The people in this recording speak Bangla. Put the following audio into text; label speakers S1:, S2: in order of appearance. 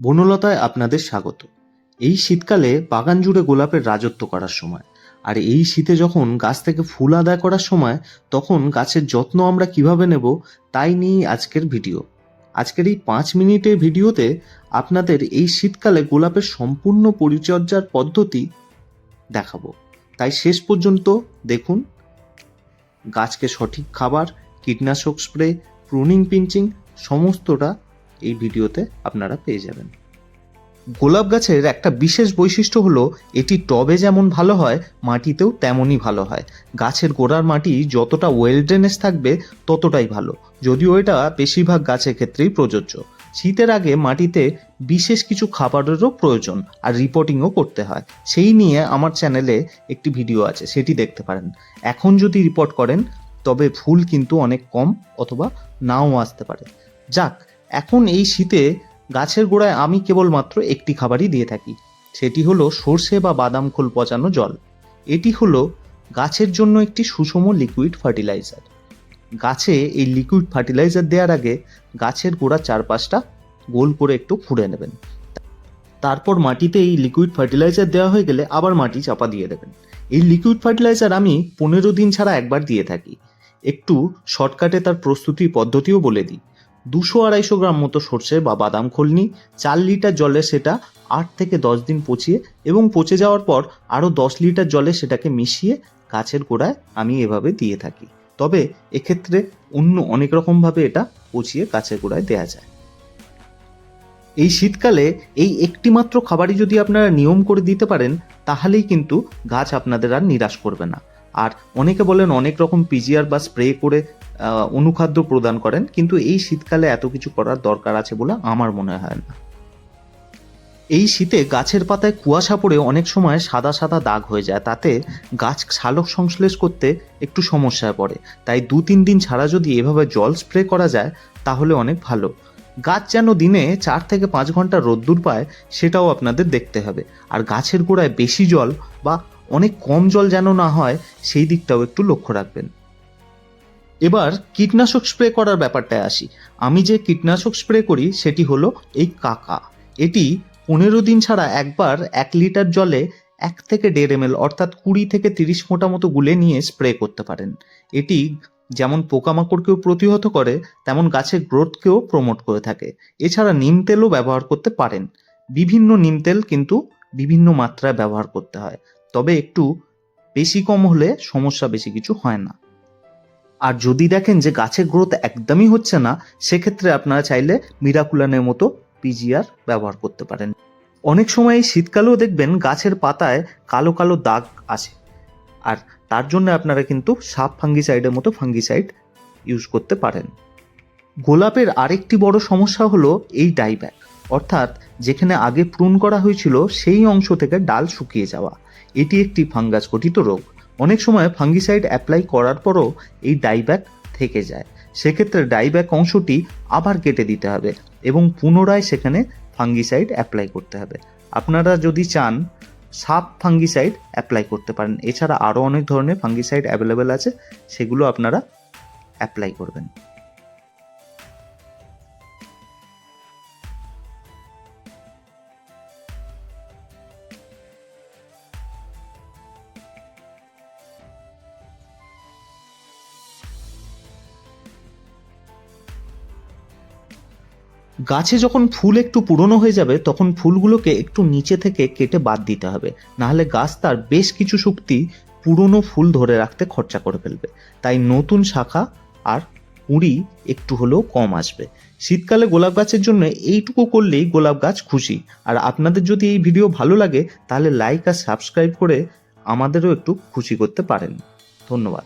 S1: বনলতায় আপনাদের স্বাগত। এই শীতকালে বাগান জুড়ে গোলাপের রাজত্ব করার সময়। আর এই শীতে যখন গাছ থেকে ফুল আদায় করার সময়, তখন গাছের যত্ন আমরা কীভাবে নেব, তাই নিয়েই আজকের ভিডিও। আজকের এই পাঁচ মিনিটের ভিডিওতে আপনাদের এই শীতকালে গোলাপের সম্পূর্ণ পরিচর্যার পদ্ধতি দেখাবো। তাই শেষ পর্যন্ত দেখুন। গাছকে সঠিক খাবার, কীটনাশক স্প্রে, প্রুনিং পিঞ্চিং সমস্তটা এই ভিডিওতে আপনারা পেয়ে যাবেন। গোলাপ গাছের একটা বিশেষ বৈশিষ্ট্য হলো, এটি টবে যেমন ভালো হয়, মাটিতেও তেমনই ভালো হয়। গাছের গোড়ার মাটি যতটা ওয়েল ড্রেনেজ থাকবে, ততটাই ভালো। যদিও এটা বেশিরভাগ গাছের ক্ষেত্রেই প্রযোজ্য। শীতের আগে মাটিতে বিশেষ কিছু খাবারেরও প্রয়োজন আর রিপোর্টিংও করতে হয়। সেই নিয়ে আমার চ্যানেলে একটি ভিডিও আছে, সেটি দেখতে পারেন। এখন যদি রিপোর্ট করেন, তবে ফুল কিন্তু অনেক কম অথবা নাও আসতে পারে। যাক এখন এই শীতে গাছের গোড়ায় আমি কেবলমাত্র একটি খাবারই দিয়ে থাকি। সেটি হলো সর্ষে বা বাদাম খোল পচানো জল। এটি হলো গাছের জন্য একটি সুষম লিকুইড ফার্টিলাইজার গাছে এই লিকুইড ফার্টিলাইজার দেওয়ার আগে গাছের গোড়ার চারপাশটা গোল করে একটু খুঁড়ে নেবেন। তারপর মাটিতে এই লিকুইড ফার্টিলাইজার দেওয়া হয়ে গেলে আবার মাটি চাপা দিয়ে দেবেন। এই লিকুইড ফার্টিলাইজার আমি পনেরো দিন ছাড়া একবার দিয়ে থাকি। একটু শর্টকাটে তার প্রস্তুতি পদ্ধতিও বলে দিই। দুশো আড়াইশো গ্রাম মতো সর্ষে বা বাদাম খোল নিই চার লিটার জলে সেটা আট থেকে দশ দিন পচিয়ে এবং পচে যাওয়ার পর আরও দশ লিটার জলে সেটাকে মিশিয়ে গাছের গোড়ায় আমি এভাবে দিয়ে থাকি। তবে এক্ষেত্রে অন্য অনেক রকমভাবে এটা পচিয়ে গাছের গোড়ায় দেওয়া যায়। এই শীতকালে এই একটি মাত্র খাবারই যদি আপনারা নিয়ম করে দিতে পারেন, তাহলেই কিন্তু গাছ আপনাদের আর নিরাশ করবে না। আর অনেকে বলেন অনেক রকম পিজিআর বা স্প্রে করে অনুখাদ্য প্রদান করেন, কিন্তু এই শীতকালে এত কিছু করার দরকার আছে বলে আমার মনে হয় না। এই শীতে গাছের পাতায় কুয়াশা পড়ে অনেক সময় সাদা সাদা দাগ হয়ে যায়, তাতে গাছ সালোক সংশ্লেষ করতে একটু সমস্যায় পড়ে। তাই দু তিন দিন ছাড়া যদি এভাবে জল স্প্রে করা যায়, তাহলে অনেক ভালো। গাছ যেন দিনে চার থেকে পাঁচ ঘণ্টা রোদ্দুর পায়, সেটাও আপনাদের দেখতে হবে। আর গাছের গোড়ায় বেশি জল বা অনেক কম জল যেন না হয়, সেই দিকটাও একটু লক্ষ্য রাখবেন। এবার কীটনাশক স্প্রে করার ব্যাপারটায় আসি। আমি যে কীটনাশক স্প্রে করি সেটি হলো এই কাকা। এটি পনেরো দিন ছাড়া একবার এক লিটার জলে এক থেকে দেড় এম অর্থাৎ কুড়ি থেকে তিরিশ ফোঁটা মতো গুলে নিয়ে স্প্রে করতে পারেন। এটি যেমন পোকামাকড়কেও প্রতিহত করে, তেমন গাছের গ্রোথকেও প্রমোট করে থাকে। এছাড়া নিম তেলও ব্যবহার করতে পারেন। বিভিন্ন নিম তেল কিন্তু বিভিন্ন মাত্রায় ব্যবহার করতে হয়। তবে একটু বেশি কম হলে সমস্যা বেশি কিছু হয় না। আর যদি দেখেন যে গাছের গ্রোথ একদমই হচ্ছে না, সেক্ষেত্রে আপনারা চাইলে মিরাকুলানের মতো পিজিআর ব্যবহার করতে পারেন। অনেক সময় শীতকালেও দেখবেন গাছের পাতায় কালো কালো দাগ আসে। আর তার জন্য আপনারা কিন্তু সাপ ফাঙ্গিসাইডের মতো ফাঙ্গিসাইড ইউজ করতে পারেন। গোলাপের আরেকটি বড় সমস্যা হলো এই ডাইব্যাক অর্থাৎ যেখানে আগে প্রুন করা হয়েছিল, সেই অংশ থেকে ডাল শুকিয়ে যাওয়া। এটি একটি ফাঙ্গাস গঠিত রোগ। অনেক সময় ফাঙ্গিসাইড অ্যাপ্লাই করার পরও এই ডাইব্যাক থেকে যায়। সেক্ষেত্রে ডাইব্যাক অংশটি আবার কেটে দিতে হবে এবং পুনরায় সেখানে ফাঙ্গিসাইড অ্যাপ্লাই করতে হবে। আপনারা যদি চান সাপ ফাঙ্গিসাইড অ্যাপ্লাই করতে পারেন। এছাড়া আরও অনেক ধরনের ফাঙ্গিসাইড অ্যাভেলেবেল আছে, সেগুলো আপনারা অ্যাপ্লাই করবেন। গাছে যখন ফুল একটু পুরনো হয়ে যাবে, তখন ফুলগুলোকে একটু নিচে থেকে কেটে বাদ দিতে হবে। নাহলে গাছ তার বেশ কিছু শক্তি পুরনো ফুল ধরে রাখতে খরচা করে ফেলবে। তাই নতুন শাখা আর কুঁড়ি একটু হলেও কম আসবে। শীতকালে গোলাপ গাছের জন্য এইটুকু করলেই গোলাপ গাছ খুশি। আর আপনাদের যদি এই ভিডিও ভালো লাগে, তাহলে লাইক আর সাবস্ক্রাইব করে আমাদেরও একটু খুশি করতে পারেন। ধন্যবাদ।